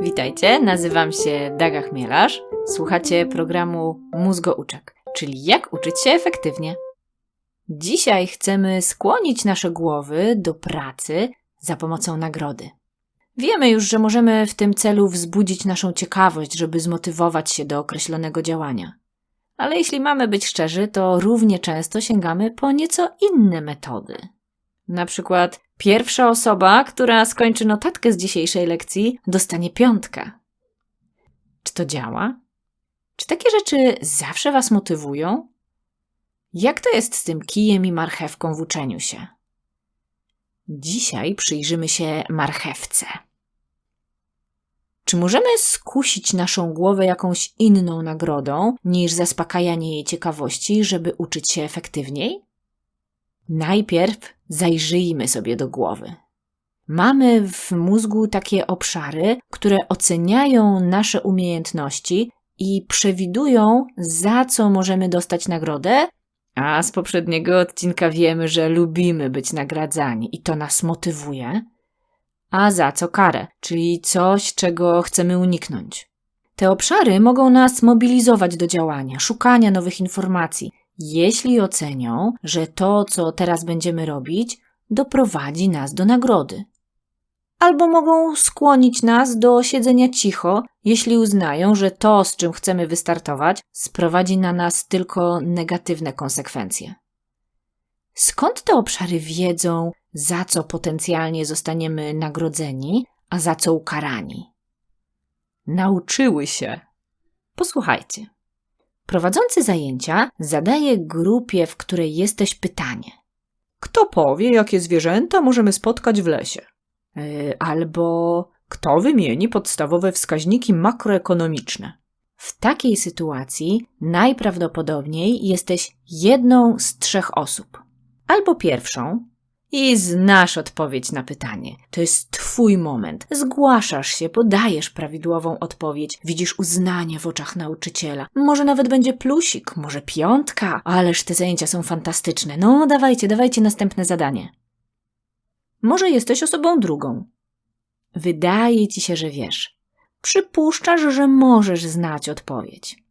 Witajcie, nazywam się Daga Chmielarz. Słuchacie programu Mózgouczek, czyli jak uczyć się efektywnie. Dzisiaj chcemy skłonić nasze głowy do pracy za pomocą nagrody. Wiemy już, że możemy w tym celu wzbudzić naszą ciekawość, żeby zmotywować się do określonego działania. Ale jeśli mamy być szczerzy, to równie często sięgamy po nieco inne metody. Na przykład pierwsza osoba, która skończy notatkę z dzisiejszej lekcji, dostanie piątkę. Czy to działa? Czy takie rzeczy zawsze Was motywują? Jak to jest z tym kijem i marchewką w uczeniu się? Dzisiaj przyjrzymy się marchewce. Czy możemy skusić naszą głowę jakąś inną nagrodą niż zaspokajanie jej ciekawości, żeby uczyć się efektywniej? Najpierw zajrzyjmy sobie do głowy. Mamy w mózgu takie obszary, które oceniają nasze umiejętności i przewidują, za co możemy dostać nagrodę, a z poprzedniego odcinka wiemy, że lubimy być nagradzani i to nas motywuje, a za co karę, czyli coś, czego chcemy uniknąć. Te obszary mogą nas mobilizować do działania, szukania nowych informacji, jeśli ocenią, że to, co teraz będziemy robić, doprowadzi nas do nagrody. Albo mogą skłonić nas do siedzenia cicho, jeśli uznają, że to, z czym chcemy wystartować, sprowadzi na nas tylko negatywne konsekwencje. Skąd te obszary wiedzą, za co potencjalnie zostaniemy nagrodzeni, a za co ukarani? Nauczyły się. Posłuchajcie. Prowadzący zajęcia zadaje grupie, w której jesteś pytanie. Kto powie, jakie zwierzęta możemy spotkać w lesie? Yy, albo Kto wymieni podstawowe wskaźniki makroekonomiczne? w takiej sytuacji najprawdopodobniej jesteś jedną z trzech osób. Albo pierwszą i znasz odpowiedź na pytanie. To jest Twój moment. Zgłaszasz się, podajesz prawidłową odpowiedź, widzisz uznanie w oczach nauczyciela. Może nawet będzie plusik, może piątka, ależ te zajęcia są fantastyczne. No, dawajcie, dawajcie następne zadanie. Może jesteś osobą drugą. Wydaje ci się, że wiesz. Przypuszczasz, że możesz znać odpowiedź.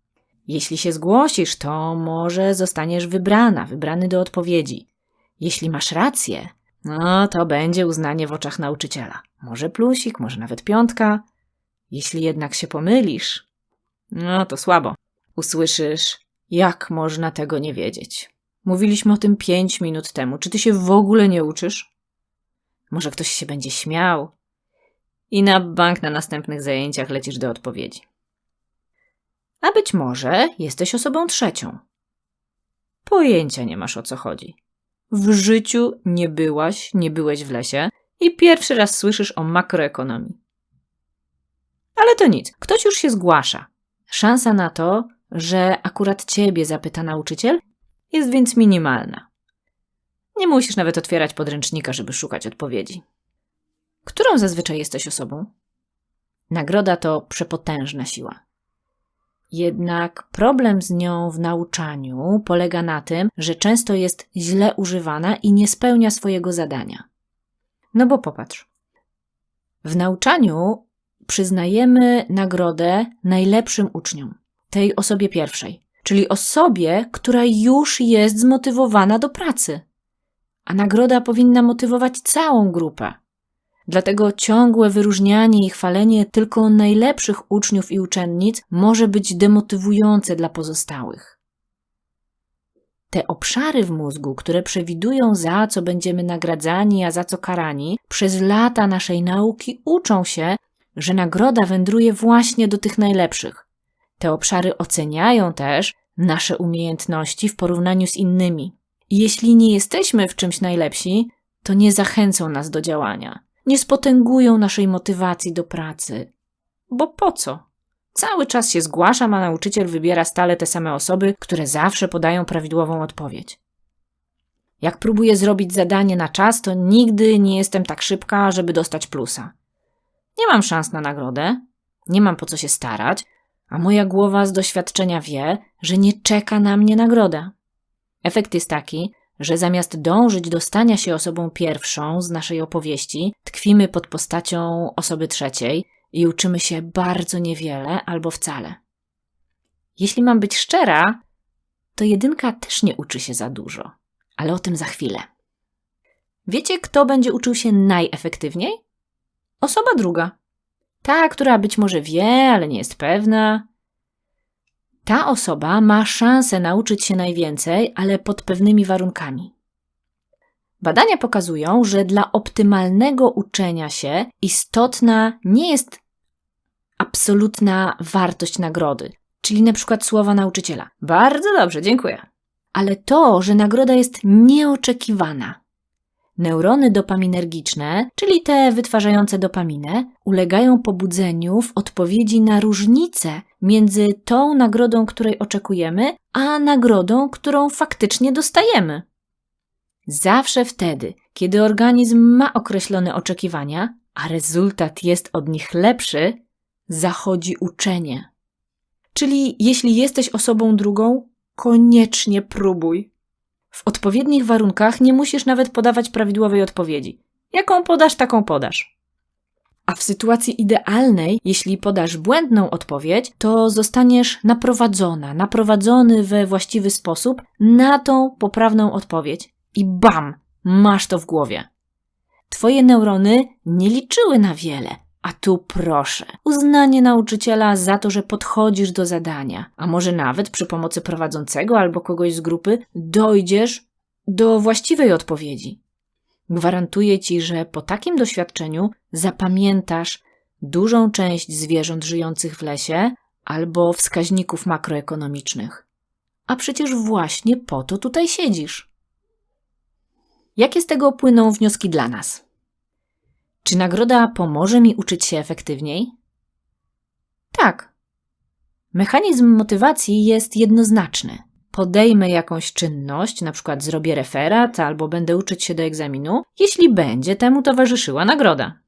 Jeśli się zgłosisz, to może zostaniesz wybrana, wybrany do odpowiedzi. Jeśli masz rację, no to będzie uznanie w oczach nauczyciela. Może plusik, może nawet piątka. Jeśli jednak się pomylisz, no to słabo. Usłyszysz, jak można tego nie wiedzieć. Mówiliśmy o tym pięć minut temu. Czy ty się w ogóle nie uczysz? Może ktoś się będzie śmiał? I na bank na następnych zajęciach lecisz do odpowiedzi. A być może jesteś osobą trzecią. Pojęcia nie masz o co chodzi. W życiu nie byłaś, nie byłeś w lesie i pierwszy raz słyszysz o makroekonomii. Ale to nic, ktoś już się zgłasza. Szansa na to, że akurat ciebie zapyta nauczyciel, jest więc minimalna. Nie musisz nawet otwierać podręcznika, żeby szukać odpowiedzi. Którą zazwyczaj jesteś osobą? Nagroda to przepotężna siła. Jednak problem z nią w nauczaniu polega na tym, że często jest źle używana i nie spełnia swojego zadania. No bo popatrz. W nauczaniu przyznajemy nagrodę najlepszym uczniom, tej osobie pierwszej, czyli osobie, która już jest zmotywowana do pracy. A nagroda powinna motywować całą grupę. Dlatego ciągłe wyróżnianie i chwalenie tylko najlepszych uczniów i uczennic może być demotywujące dla pozostałych. Te obszary w mózgu, które przewidują za co będziemy nagradzani, a za co karani, przez lata naszej nauki uczą się, że nagroda wędruje właśnie do tych najlepszych. Te obszary oceniają też nasze umiejętności w porównaniu z innymi. Jeśli nie jesteśmy w czymś najlepsi, to nie zachęcą nas do działania nie spotęgują naszej motywacji do pracy. Bo po co? Cały czas się zgłaszam, a nauczyciel wybiera stale te same osoby, które zawsze podają prawidłową odpowiedź. Jak próbuję zrobić zadanie na czas, to nigdy nie jestem tak szybka, żeby dostać plusa. Nie mam szans na nagrodę, nie mam po co się starać, a moja głowa z doświadczenia wie, że nie czeka na mnie nagroda. Efekt jest taki, że zamiast dążyć do stania się osobą pierwszą z naszej opowieści, tkwimy pod postacią osoby trzeciej i uczymy się bardzo niewiele albo wcale. Jeśli mam być szczera, to jedynka też nie uczy się za dużo, ale o tym za chwilę. Wiecie, kto będzie uczył się najefektywniej? Osoba druga. Ta, która być może wie, ale nie jest pewna. Ta osoba ma szansę nauczyć się najwięcej, ale pod pewnymi warunkami. Badania pokazują, że dla optymalnego uczenia się istotna nie jest absolutna wartość nagrody, czyli na przykład słowa nauczyciela. Bardzo dobrze, dziękuję. Ale to, że nagroda jest nieoczekiwana. Neurony dopaminergiczne, czyli te wytwarzające dopaminę, ulegają pobudzeniu w odpowiedzi na różnicę między tą nagrodą, której oczekujemy, a nagrodą, którą faktycznie dostajemy. Zawsze wtedy, kiedy organizm ma określone oczekiwania, a rezultat jest od nich lepszy, zachodzi uczenie. Czyli jeśli jesteś osobą drugą, koniecznie próbuj. W odpowiednich warunkach nie musisz nawet podawać prawidłowej odpowiedzi. Jaką podasz, taką podasz. A w sytuacji idealnej, jeśli podasz błędną odpowiedź, to zostaniesz naprowadzona, naprowadzony we właściwy sposób na tą poprawną odpowiedź. I bam, masz to w głowie. Twoje neurony nie liczyły na wiele, a tu proszę, uznanie nauczyciela za to, że podchodzisz do zadania, a może nawet przy pomocy prowadzącego albo kogoś z grupy dojdziesz do właściwej odpowiedzi. Gwarantuję ci, że po takim doświadczeniu zapamiętasz dużą część zwierząt żyjących w lesie albo wskaźników makroekonomicznych. A przecież właśnie po to tutaj siedzisz. Jakie z tego płyną wnioski dla nas? Czy nagroda pomoże mi uczyć się efektywniej? Tak. Mechanizm motywacji jest jednoznaczny. Podejmę jakąś czynność, na przykład zrobię referat albo będę uczyć się do egzaminu, jeśli będzie temu towarzyszyła nagroda.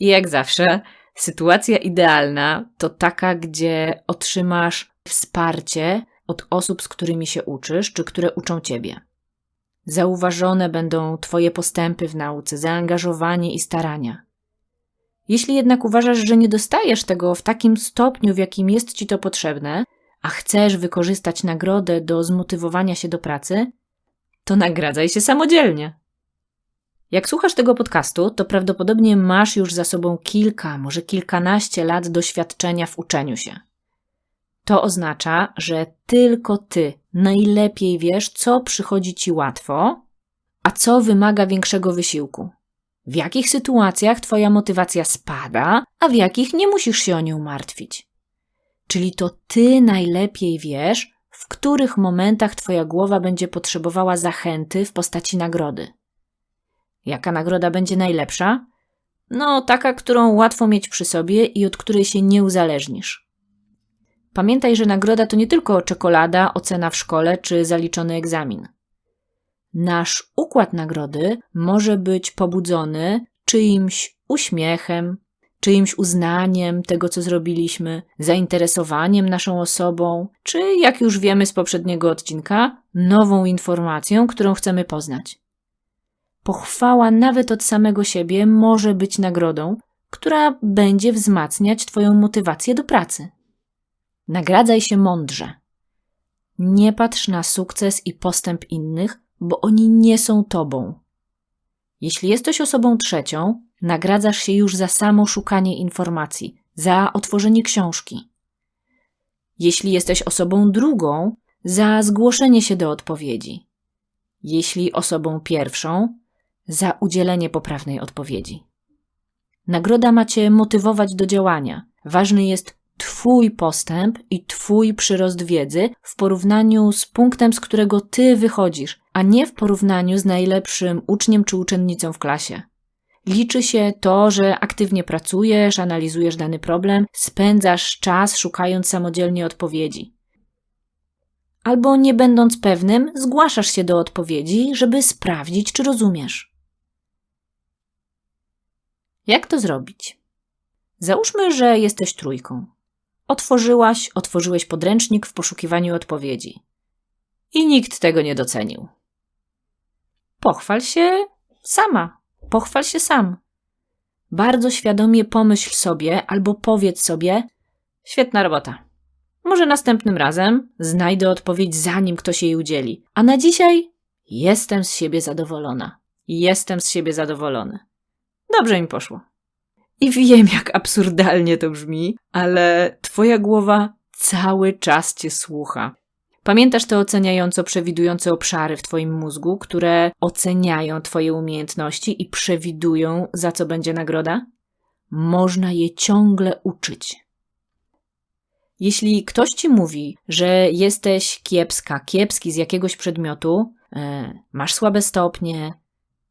I jak zawsze, sytuacja idealna to taka, gdzie otrzymasz wsparcie od osób, z którymi się uczysz, czy które uczą ciebie. Zauważone będą Twoje postępy w nauce, zaangażowanie i starania. Jeśli jednak uważasz, że nie dostajesz tego w takim stopniu, w jakim jest Ci to potrzebne, a chcesz wykorzystać nagrodę do zmotywowania się do pracy, to nagradzaj się samodzielnie. Jak słuchasz tego podcastu, to prawdopodobnie masz już za sobą kilka, może kilkanaście lat doświadczenia w uczeniu się. To oznacza, że tylko ty najlepiej wiesz, co przychodzi ci łatwo, a co wymaga większego wysiłku. W jakich sytuacjach twoja motywacja spada, a w jakich nie musisz się o nią martwić. Czyli to ty najlepiej wiesz, w których momentach twoja głowa będzie potrzebowała zachęty w postaci nagrody. Jaka nagroda będzie najlepsza? No, taka, którą łatwo mieć przy sobie i od której się nie uzależnisz. Pamiętaj, że nagroda to nie tylko czekolada, ocena w szkole czy zaliczony egzamin. Nasz układ nagrody może być pobudzony czyimś uśmiechem, czyimś uznaniem tego, co zrobiliśmy, zainteresowaniem naszą osobą, czy, jak już wiemy z poprzedniego odcinka, nową informacją, którą chcemy poznać. Pochwała nawet od samego siebie może być nagrodą, która będzie wzmacniać Twoją motywację do pracy. Nagradzaj się mądrze. Nie patrz na sukces i postęp innych, bo oni nie są tobą. Jeśli jesteś osobą trzecią, nagradzasz się już za samo szukanie informacji, za otworzenie książki. Jeśli jesteś osobą drugą, za zgłoszenie się do odpowiedzi. Jeśli osobą pierwszą, za udzielenie poprawnej odpowiedzi. Nagroda ma cię motywować do działania. Ważny jest Twój postęp i Twój przyrost wiedzy w porównaniu z punktem, z którego Ty wychodzisz, a nie w porównaniu z najlepszym uczniem czy uczennicą w klasie. Liczy się to, że aktywnie pracujesz, analizujesz dany problem, spędzasz czas szukając samodzielnie odpowiedzi. Albo nie będąc pewnym, zgłaszasz się do odpowiedzi, żeby sprawdzić, czy rozumiesz. Jak to zrobić? Załóżmy, że jesteś trójką. Otworzyłaś, otworzyłeś podręcznik w poszukiwaniu odpowiedzi. I nikt tego nie docenił. Pochwal się sama, pochwal się sam. bardzo świadomie pomyśl sobie albo powiedz sobie: Świetna robota. Może następnym razem znajdę odpowiedź, zanim ktoś jej udzieli. A na dzisiaj jestem z siebie zadowolona. Jestem z siebie zadowolony. Dobrze mi poszło. I wiem, jak absurdalnie to brzmi, ale twoja głowa cały czas cię słucha. Pamiętasz te oceniająco przewidujące obszary w twoim mózgu, które oceniają twoje umiejętności i przewidują, za co będzie nagroda? Można je ciągle uczyć. Jeśli ktoś ci mówi, że jesteś kiepska, kiepski z jakiegoś przedmiotu, e, masz słabe stopnie,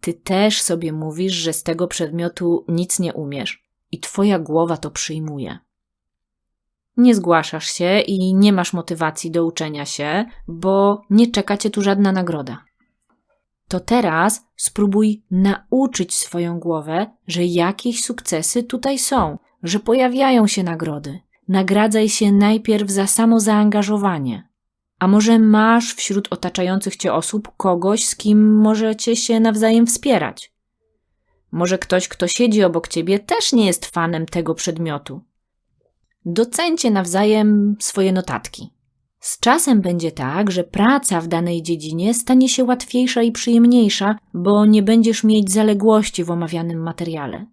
ty też sobie mówisz, że z tego przedmiotu nic nie umiesz i twoja głowa to przyjmuje. Nie zgłaszasz się i nie masz motywacji do uczenia się, bo nie czeka cię tu żadna nagroda. To teraz spróbuj nauczyć swoją głowę, że jakieś sukcesy tutaj są, że pojawiają się nagrody. Nagradzaj się najpierw za samo zaangażowanie. A może masz wśród otaczających cię osób kogoś, z kim możecie się nawzajem wspierać? Może ktoś, kto siedzi obok ciebie, też nie jest fanem tego przedmiotu. Docencie nawzajem swoje notatki. Z czasem będzie tak, że praca w danej dziedzinie stanie się łatwiejsza i przyjemniejsza, bo nie będziesz mieć zaległości w omawianym materiale.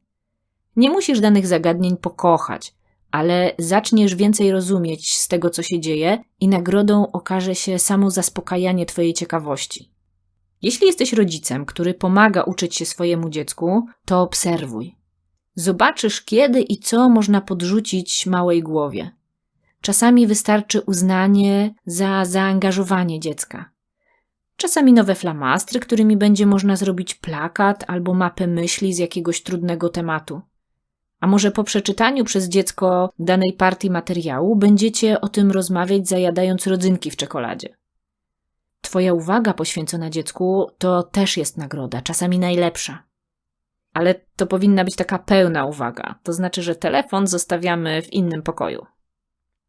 Nie musisz danych zagadnień pokochać, ale zaczniesz więcej rozumieć z tego, co się dzieje, i nagrodą okaże się samo zaspokajanie Twojej ciekawości. Jeśli jesteś rodzicem, który pomaga uczyć się swojemu dziecku, to obserwuj. Zobaczysz, kiedy i co można podrzucić małej głowie. Czasami wystarczy uznanie za zaangażowanie dziecka. Czasami nowe flamastry, którymi będzie można zrobić plakat albo mapę myśli z jakiegoś trudnego tematu. A może po przeczytaniu przez dziecko danej partii materiału będziecie o tym rozmawiać, zajadając rodzynki w czekoladzie. Twoja uwaga poświęcona dziecku to też jest nagroda, czasami najlepsza. Ale to powinna być taka pełna uwaga, to znaczy, że telefon zostawiamy w innym pokoju.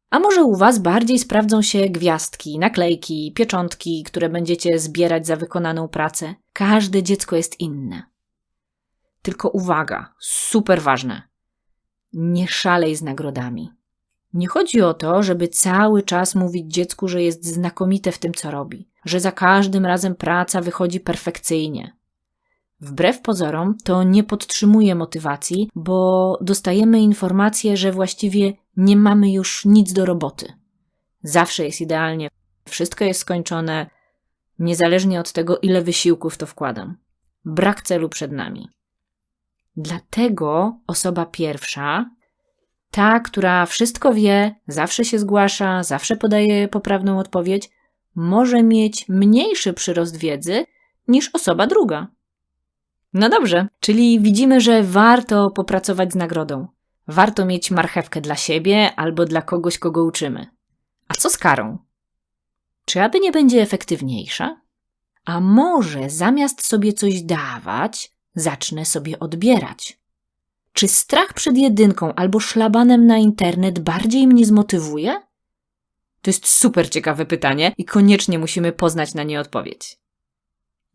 A może u Was bardziej sprawdzą się gwiazdki, naklejki, pieczątki, które będziecie zbierać za wykonaną pracę? Każde dziecko jest inne. Tylko uwaga, super ważne. Nie szalej z nagrodami. Nie chodzi o to, żeby cały czas mówić dziecku, że jest znakomite w tym, co robi, że za każdym razem praca wychodzi perfekcyjnie. Wbrew pozorom, to nie podtrzymuje motywacji, bo dostajemy informację, że właściwie nie mamy już nic do roboty. Zawsze jest idealnie, wszystko jest skończone, niezależnie od tego, ile wysiłków to wkładam. Brak celu przed nami. Dlatego osoba pierwsza, ta, która wszystko wie, zawsze się zgłasza, zawsze podaje poprawną odpowiedź, może mieć mniejszy przyrost wiedzy niż osoba druga. No dobrze, czyli widzimy, że warto popracować z nagrodą. Warto mieć marchewkę dla siebie albo dla kogoś, kogo uczymy. A co z karą? Czy aby nie będzie efektywniejsza? A może zamiast sobie coś dawać, zacznę sobie odbierać? Czy strach przed jedynką albo szlabanem na internet bardziej mnie zmotywuje? To jest super ciekawe pytanie i koniecznie musimy poznać na nie odpowiedź.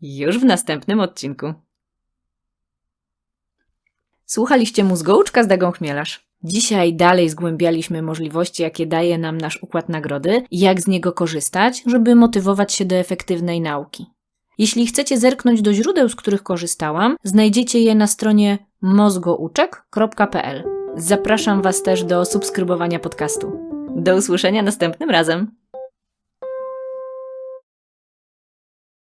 Już w następnym odcinku. Słuchaliście Mózgołczka z Dagą Chmielarz. Dzisiaj dalej zgłębialiśmy możliwości, jakie daje nam nasz układ nagrody i jak z niego korzystać, żeby motywować się do efektywnej nauki. Jeśli chcecie zerknąć do źródeł, z których korzystałam, znajdziecie je na stronie mozgouczek.pl. Zapraszam Was też do subskrybowania podcastu. Do usłyszenia następnym razem.